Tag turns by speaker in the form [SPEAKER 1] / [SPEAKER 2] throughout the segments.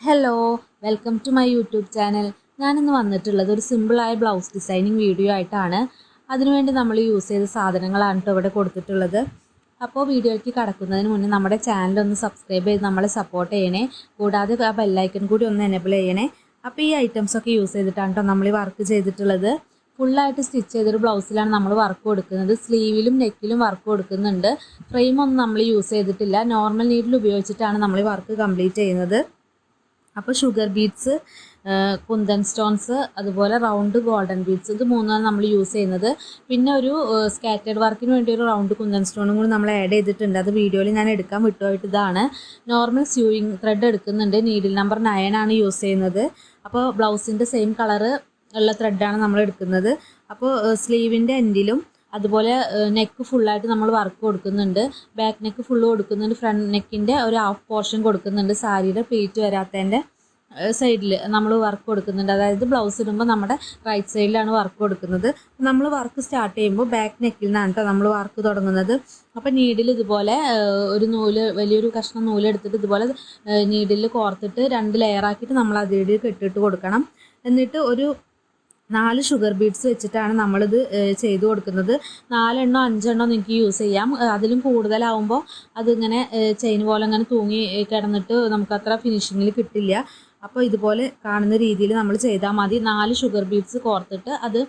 [SPEAKER 1] Hello welcome to my YouTube channel ഞാനിന്ന് വന്നിട്ടുള്ളത് ഒരു സിമ്പിളായ ബ്ലൗസ് ഡിസൈനിങ് വീഡിയോ ആയിട്ടാണ്. അതിനുവേണ്ടി നമ്മൾ യൂസ് ചെയ്ത സാധനങ്ങളാണ് കേട്ടോ ഇവിടെ കൊടുത്തിട്ടുള്ളത്. അപ്പോൾ വീഡിയോയ്ക്ക് കടക്കുന്നതിന് മുന്നേ നമ്മുടെ ചാനൽ ഒന്ന് സബ്സ്ക്രൈബ് ചെയ്ത് നമ്മളെ സപ്പോർട്ട് ചെയ്യണേ. കൂടാതെ ആ ബെല്ലൈക്കൺ കൂടി ഒന്ന് എനേബിൾ ചെയ്യണേ. അപ്പോൾ ഈ ഐറ്റംസ് ഒക്കെ യൂസ് ചെയ്തിട്ടാണ് കേട്ടോ നമ്മൾ ഈ വർക്ക് ചെയ്തിട്ടുള്ളത്. ഫുള്ളായിട്ട് സ്റ്റിച്ച് ചെയ്തൊരു ബ്ലൗസിലാണ് നമ്മൾ വർക്ക് കൊടുക്കുന്നത്. സ്ലീവിലും നെക്കിലും വർക്ക് കൊടുക്കുന്നുണ്ട്. ഫ്രെയിം ഒന്നും നമ്മൾ യൂസ് ചെയ്തിട്ടില്ല. നോർമൽ നീഡിൽ ഉപയോഗിച്ചിട്ടാണ് നമ്മൾ ഈ വർക്ക് കംപ്ലീറ്റ് ചെയ്യുന്നത്. അപ്പോൾ ഷുഗർ ബീഡ്സ് കുന്തൻ സ്റ്റോൺസ് അതുപോലെ റൗണ്ട് ഗോൾഡൻ ബീഡ്സ് ഇത് മൂന്നാണ് നമ്മൾ യൂസ് ചെയ്യുന്നത്. പിന്നെ ഒരു സ്കാറ്റേഡ് വർക്കിന് വേണ്ടി ഒരു റൗണ്ട് കുന്തൻ സ്റ്റോണും കൂടി നമ്മൾ ആഡ് ചെയ്തിട്ടുണ്ട്. അത് വീഡിയോയിൽ ഞാൻ എടുക്കാൻ വിട്ടുപോയിട്ട് ഇതാണ്. നോർമൽ സ്യൂയിങ് ത്രെഡ് എടുക്കുന്നുണ്ട്. നീഡിൽ നമ്പർ നയൻ ആണ് യൂസ് ചെയ്യുന്നത്. അപ്പോൾ ബ്ലൗസിന്റെ സെയിം കളറ് ഉള്ള ത്രെഡാണ് നമ്മൾ എടുക്കുന്നത്. അപ്പോൾ സ്ലീവിന്റെ എൻഡിലും അതുപോലെ നെക്ക് ഫുള്ളായിട്ട് നമ്മൾ വർക്ക് കൊടുക്കുന്നുണ്ട്. ബാക്ക് നെക്ക് ഫുള്ള് കൊടുക്കുന്നുണ്ട്. ഫ്രണ്ട് നെക്കിന്റെ ഒരു ഹാഫ് പോർഷൻ കൊടുക്കുന്നുണ്ട്. സാരിയുടെ പ്ലീറ്റ് വരാത്തതിന്റെ സൈഡിൽ നമ്മൾ വർക്ക് കൊടുക്കുന്നുണ്ട്. അതായത് ബ്ലൗസ് ഇടുമ്പോൾ നമ്മുടെ റൈറ്റ് സൈഡിലാണ് വർക്ക് കൊടുക്കുന്നത്. നമ്മൾ വർക്ക് സ്റ്റാർട്ട് ചെയ്യുമ്പോൾ ബാക്ക് നെക്കിൽ നിന്നാണ് നമ്മൾ വർക്ക് തുടങ്ങുന്നത്. അപ്പോൾ നീഡിൽ ഇതുപോലെ ഒരു നൂൽ വലിയൊരു കഷ്ണം നൂലെടുത്തിട്ട് ഇതുപോലെ നീഡിൽ കോർത്തിട്ട് രണ്ട് ലെയർ ആക്കിയിട്ട് നമ്മൾ അതിൽ കെട്ടിട്ട് കൊടുക്കണം. എന്നിട്ട് ഒരു നാല് ഷുഗർ ബീഡ്സ് വെച്ചിട്ടാണ് നമ്മളിത് ചെയ്തു കൊടുക്കുന്നത്. നാലെണ്ണോ അഞ്ചെണ്ണോ നിങ്ങൾക്ക് യൂസ് ചെയ്യാം. അതിലും കൂടുതലാവുമ്പോൾ അതിങ്ങനെ ചെയിൻ പോലെ അങ്ങനെ തൂങ്ങി കിടന്നിട്ട് നമുക്കത്ര ഫിനിഷിങ്ങിൽ കിട്ടില്ല. അപ്പോൾ ഇതുപോലെ കാണുന്ന രീതിയിൽ നമ്മൾ ചെയ്താൽ മതി. നാല് ഷുഗർ ബീഡ്സ് കോർത്തിട്ട് അത്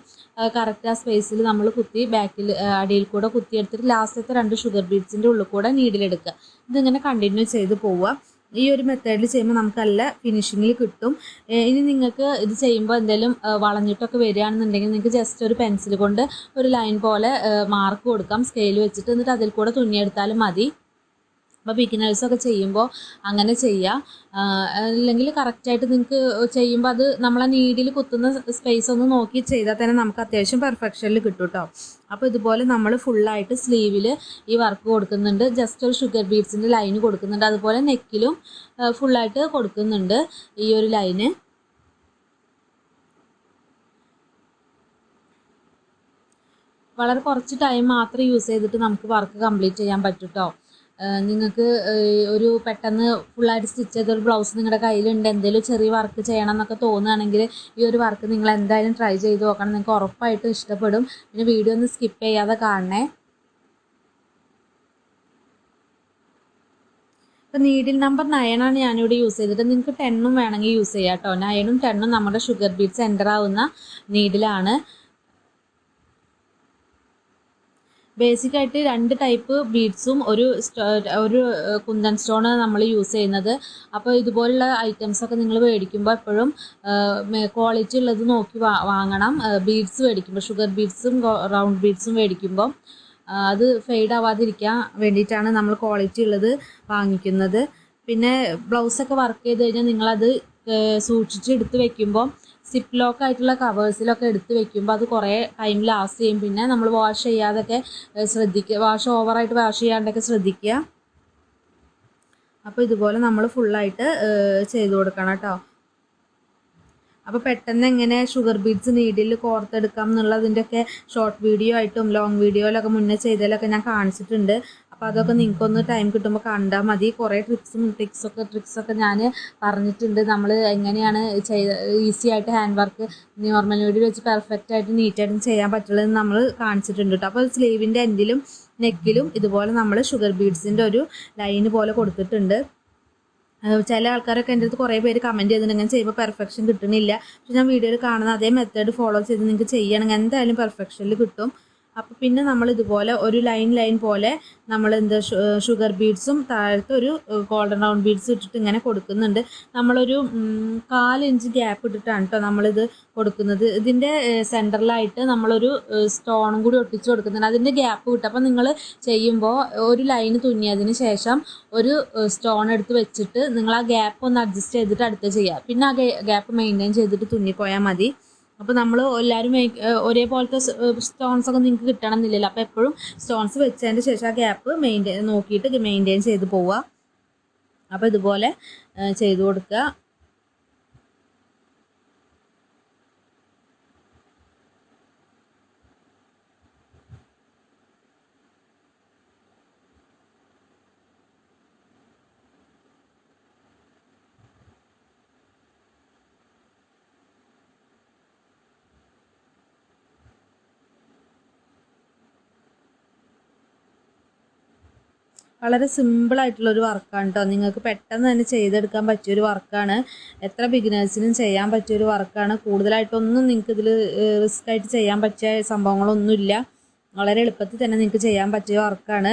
[SPEAKER 1] കറക്റ്റ് ആ സ്പേസിൽ നമ്മൾ കുത്തി ബാക്കിൽ അടിയിൽ കൂടെ കുത്തിയെടുത്തിട്ട് ലാസ്റ്റത്തെ രണ്ട് ഷുഗർ ബീഡ്സിന്റെ ഉള്ളിൽ കൂടെ നീഡിലെടുക്കുക ഇതിങ്ങനെ കണ്ടിന്യൂ ചെയ്ത് പോവുക. ഈ ഒരു മെത്തേഡിൽ ചെയ്യുമ്പോൾ നമുക്കല്ല ഫിനിഷിങ്ങിൽ കിട്ടും. ഇനി നിങ്ങൾക്ക് ഇത് ചെയ്യുമ്പോൾ എന്തെങ്കിലും വളഞ്ഞിട്ടൊക്കെ വരികയാണെന്നുണ്ടെങ്കിൽ നിങ്ങൾക്ക് ജസ്റ്റ് ഒരു പെൻസിൽ കൊണ്ട് ഒരു ലൈൻ പോലെ മാർക്ക് കൊടുക്കാം. സ്കെയിൽ വെച്ചിട്ട് എന്നിട്ട് അതിൽ കൂടെ തുന്നിയെടുത്താലും മതി. അപ്പോൾ ബിഗിനേഴ്സൊക്കെ ചെയ്യുമ്പോൾ അങ്ങനെ ചെയ്യുക അല്ലെങ്കിൽ കറക്റ്റായിട്ട് നിങ്ങൾക്ക് ചെയ്യുമ്പോൾ അത് നമ്മളെ നീഡിൽ കുത്തുന്ന സ്പേസ് ഒന്ന് നോക്കി ചെയ്താൽ തന്നെ നമുക്ക് അത്യാവശ്യം പെർഫെക്ഷനിൽ കിട്ടും കേട്ടോ അപ്പോൾ ഇതുപോലെ നമ്മൾ ഫുള്ളായിട്ട് സ്ലീവിൽ ഈ വർക്ക് കൊടുക്കുന്നുണ്ട്. ജസ്റ്റ് ഒരു ഷുഗർ ബീഡ്സിന്റെ ലൈന് കൊടുക്കുന്നുണ്ട്. അതുപോലെ നെക്കിലും ഫുള്ളായിട്ട് കൊടുക്കുന്നുണ്ട് ഈ ഒരു ലൈന് വളരെ കുറച്ച് ടൈം മാത്രം യൂസ് ചെയ്തിട്ട് നമുക്ക് വർക്ക് കംപ്ലീറ്റ് ചെയ്യാൻ പറ്റും കേട്ടോ നിങ്ങൾക്ക് ഒരു പെട്ടെന്ന് ഫുള്ളായിട്ട് സ്റ്റിച്ച് ചെയ്ത ഒരു ബ്ലൗസ് നിങ്ങളുടെ കയ്യിലുണ്ട് എന്തെങ്കിലും ചെറിയ വർക്ക് ചെയ്യണം എന്നൊക്കെ തോന്നുകയാണെങ്കിൽ ഈ ഒരു വർക്ക് നിങ്ങൾ എന്തായാലും ട്രൈ ചെയ്ത് നോക്കണം. നിങ്ങൾക്ക് ഉറപ്പായിട്ടും ഇഷ്ടപ്പെടും. പിന്നെ വീഡിയോ ഒന്ന് സ്കിപ്പ് ചെയ്യാതെ കാണണേ. ഇപ്പം നീഡിൽ നമ്പർ നയനാണ് ഞാനിവിടെ യൂസ് ചെയ്തിട്ട്. നിങ്ങൾക്ക് ടെണ്ണും വേണമെങ്കിൽ യൂസ് ചെയ്യാം കേട്ടോ നയനും ടെണ്ണും നമ്മുടെ ഷുഗർ ബീറ്റ്സ് എന്റർ ആവുന്ന നീഡിലാണ് ബേസിക് ആയിട്ട് രണ്ട് ടൈപ്പ് ബീഡ്സും ഒരു ഒരു കുന്തൻ സ്റ്റോൺ നമ്മൾ യൂസ് ചെയ്യുന്നത്. അപ്പോൾ ഇതുപോലുള്ള ഐറ്റംസ് ഒക്കെ നിങ്ങൾ മേടിക്കുമ്പോൾ എപ്പോഴും ക്വാളിറ്റി ഉള്ളത് നോക്കി വാങ്ങണം. ബീഡ്സ് മേടിക്കുമ്പോൾ ഷുഗർ ബീഡ്സും റൗണ്ട് ബീഡ്സും മേടിക്കുമ്പോൾ അത് ഫെയ്ഡ് ആവാതിരിക്കാൻ വേണ്ടിയിട്ടാണ് നമ്മൾ ക്വാളിറ്റി ഉള്ളത് വാങ്ങിക്കുന്നത്. പിന്നെ ബ്ലൗസൊക്കെ വർക്ക് ചെയ്ത് കഴിഞ്ഞാൽ നിങ്ങളത് സൂക്ഷിച്ച് എടുത്ത് വെക്കുമ്പോൾ സിപ്പ് ലോക്ക് ആയിട്ടുള്ള കവേഴ്സിലൊക്കെ എടുത്ത് വെക്കുമ്പോൾ അത് കുറേ ടൈം ലാസ്റ്റ് ചെയ്യും. പിന്നെ നമ്മൾ വാഷ് ചെയ്യാതൊക്കെ ശ്രദ്ധിക്കുക വാഷ് ഓവറായിട്ട് വാഷ് ചെയ്യാണ്ടൊക്കെ ശ്രദ്ധിക്കുക അപ്പോൾ ഇതുപോലെ നമ്മൾ ഫുള്ളായിട്ട് ചെയ്ത് കൊടുക്കണം കേട്ടോ അപ്പോൾ പെട്ടെന്ന് എങ്ങനെ ഷുഗർ ബീഡ്സ് നീഡിൽ കോർത്തെടുക്കാം എന്നുള്ളതിന്റെയൊക്കെ ഷോർട്ട് വീഡിയോ ആയിട്ടും ലോങ് വീഡിയോയിലൊക്കെ മുന്നേ ചെയ്തതിലൊക്കെ ഞാൻ കാണിച്ചിട്ടുണ്ട്. അപ്പോൾ അതൊക്കെ നിങ്ങൾക്കൊന്ന് ടൈം കിട്ടുമ്പോൾ കണ്ടാൽ മതി. കുറേ ട്രിക്സും ട്രിക്സൊക്കെ ട്രിക്സൊക്കെ ഞാൻ പറഞ്ഞിട്ടുണ്ട്. നമ്മൾ എങ്ങനെയാണ് ഈസി ആയിട്ട് ഹാൻഡ് വർക്ക് നോർമൽ വീഡിയോ വെച്ച് പെർഫെക്റ്റ് ആയിട്ട് നീറ്റായിട്ട് ചെയ്യാൻ പറ്റുള്ളതെന്ന് നമ്മൾ കാണിച്ചിട്ടുണ്ട് കേട്ടോ അപ്പോൾ സ്ലീവിന്റെ എൻഡിലും നെക്കിലും ഇതുപോലെ നമ്മൾ ഷുഗർ ബീഡ്സിന്റെ ഒരു ലൈന് പോലെ കൊടുത്തിട്ടുണ്ട്. ചില ആൾക്കാരൊക്കെ എന്റെ അടുത്ത് കുറേ പേര് കമന്റ് ചെയ്തിട്ടുണ്ട്. ഇങ്ങനെ ചെയ്യുമ്പോൾ പെർഫെക്ഷൻ കിട്ടുന്നില്ല പക്ഷെ ഞാൻ വീഡിയോയിൽ കാണുന്ന അതേ മെത്തേഡ് ഫോളോ ചെയ്ത് നിങ്ങൾക്ക് ചെയ്യണമെങ്കിൽ എന്തായാലും പെർഫെക്ഷനിൽ കിട്ടും. അപ്പോൾ പിന്നെ നമ്മൾ ഇതുപോലെ ഒരു ലൈൻ ലൈൻ പോലെ നമ്മൾ എന്ത് ഷുഗർ ബീഡ്സും താഴത്തെ ഒരു ഗോൾഡൻ റൗണ്ട് ബീഡ്സ് ഇട്ടിട്ട് ഇങ്ങനെ കൊടുക്കുന്നുണ്ട്. നമ്മളൊരു കാലിഞ്ച് ഗ്യാപ്പ് ഇട്ടിട്ടാണ് കേട്ടോ നമ്മളിത് കൊടുക്കുന്നത്. ഇതിന്റെ സെന്ററിലായിട്ട് നമ്മളൊരു സ്റ്റോണും കൂടി ഒട്ടിച്ച് കൊടുക്കുന്നുണ്ട്. അതിന്റെ ഗ്യാപ്പ് കിട്ടും. അപ്പോൾ നിങ്ങൾ ചെയ്യുമ്പോൾ ഒരു ലൈൻ തുന്നിയതിന് ശേഷം ഒരു സ്റ്റോൺ എടുത്ത് വെച്ചിട്ട് നിങ്ങൾ ആ ഗ്യാപ്പ് ഒന്ന് അഡ്ജസ്റ്റ് ചെയ്തിട്ട് അടുത്ത് ചെയ്യുക പിന്നെ ആ ഗ്യാപ്പ് മെയിന്റെയിൻ ചെയ്തിട്ട് തുന്നിപ്പോയാൽ മതി. അപ്പോൾ നമ്മൾ എല്ലാവരും ഒരേപോലത്തെ സ്റ്റോൺസ് ഒക്കെ നിങ്ങൾക്ക് കിട്ടണം എന്നില്ലല്ലോ അപ്പോൾ എപ്പോഴും സ്റ്റോൺസ് വെച്ചതിന് ശേഷം ആ ഗ്യാപ്പ് മെയിന്റെയിൻ നോക്കിയിട്ട് മെയിന്റെയിൻ ചെയ്ത് പോവുക അപ്പോൾ ഇതുപോലെ ചെയ്ത് കൊടുക്കുക. വളരെ സിമ്പിളായിട്ടുള്ള ഒരു വർക്കാണ് കേട്ടോ നിങ്ങൾക്ക് പെട്ടെന്ന് തന്നെ ചെയ്തെടുക്കാൻ പറ്റിയൊരു വർക്കാണ് എത്ര ബിഗിനേഴ്സിനും ചെയ്യാൻ പറ്റിയൊരു വർക്കാണ് കൂടുതലായിട്ടൊന്നും നിങ്ങൾക്ക് ഇതിൽ റിസ്ക് ആയിട്ട് ചെയ്യാൻ പറ്റിയ സംഭവങ്ങളൊന്നുമില്ല. വളരെ എളുപ്പത്തിൽ തന്നെ നിങ്ങൾക്ക് ചെയ്യാൻ പറ്റിയ വർക്കാണ്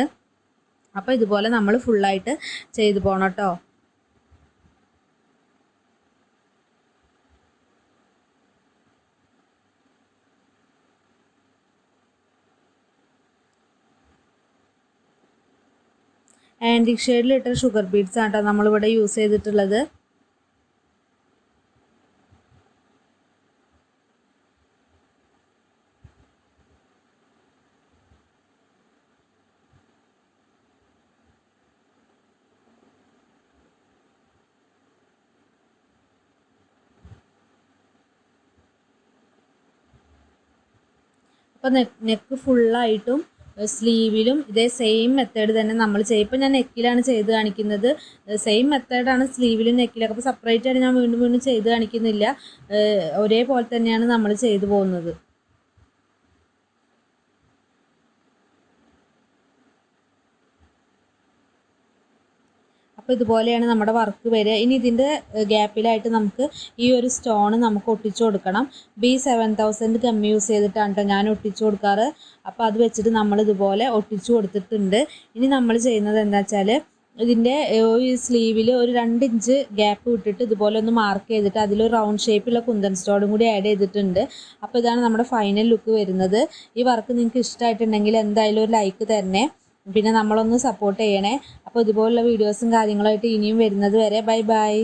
[SPEAKER 1] അപ്പോൾ ഇതുപോലെ നമ്മൾ ഫുള്ളായിട്ട് ചെയ്തു പോകണം കേട്ടോ ആന്റിക് ഷെയ്ഡിലിട്ട ഷുഗർ ബീഡ്സ് ആണ് കേട്ടോ നമ്മളിവിടെ യൂസ് ചെയ്തിട്ടുള്ളത്. അപ്പോൾ നെക്ക് ഫുള്ളായിട്ടും സ്ലീവിലും ഇതേ സെയിം മെത്തേഡ് തന്നെ നമ്മൾ ചെയ്യും. ഇപ്പോൾ ഞാൻ നെക്കിലാണ് ചെയ്ത് കാണിക്കുന്നത്. സെയിം മെത്തേഡാണ് സ്ലീവിലും നെക്കിലൊക്കെ അപ്പോൾ സെപ്പറേറ്റ് ആയിട്ട് ഞാൻ വീണ്ടും വീണ്ടും ചെയ്ത് കാണിക്കുന്നില്ല. ഒരേപോലെ തന്നെയാണ് നമ്മൾ ചെയ്തു പോകുന്നത്. അപ്പോൾ ഇതുപോലെയാണ് നമ്മുടെ വർക്ക് വരിക. ഇനി ഇതിന്റെ ഗ്യാപ്പിലായിട്ട് നമുക്ക് ഈ ഒരു സ്റ്റോൺ നമുക്ക് ഒട്ടിച്ചു കൊടുക്കണം. ബി സെവൻ തൗസൻഡ് കമ്മി യൂസ് ചെയ്തിട്ടാണ് കേട്ടോ ഞാൻ ഒട്ടിച്ചു കൊടുക്കാറ്. അപ്പോൾ അത് വെച്ചിട്ട് നമ്മൾ ഇതുപോലെ ഒട്ടിച്ചു കൊടുത്തിട്ടുണ്ട്. ഇനി നമ്മൾ ചെയ്യുന്നത് എന്താ വെച്ചാൽ ഇതിന്റെ ഈ സ്ലീവിൽ ഒരു രണ്ട് ഇഞ്ച് ഗ്യാപ്പ് വിട്ടിട്ട് ഇതുപോലെ ഒന്ന് മാർക്ക് ചെയ്തിട്ട് അതിലൊരു റൗണ്ട് ഷേപ്പിലുള്ള കുന്തൻ സ്റ്റോണും കൂടി ആഡ് ചെയ്തിട്ടുണ്ട്. അപ്പോൾ ഇതാണ് നമ്മുടെ ഫൈനൽ ലുക്ക് വരുന്നത്. ഈ വർക്ക് നിങ്ങൾക്ക് ഇഷ്ടമായിട്ടുണ്ടെങ്കിൽ എന്തായാലും ഒരു ലൈക്ക് തരണേ. പിന്നെ നമ്മളൊന്ന് സപ്പോർട്ട് ചെയ്യണേ. അപ്പോൾ ഇതുപോലുള്ള വീഡിയോസും കാര്യങ്ങളായിട്ട് ഇനിയും വരുന്നത് വരെ. Bye bye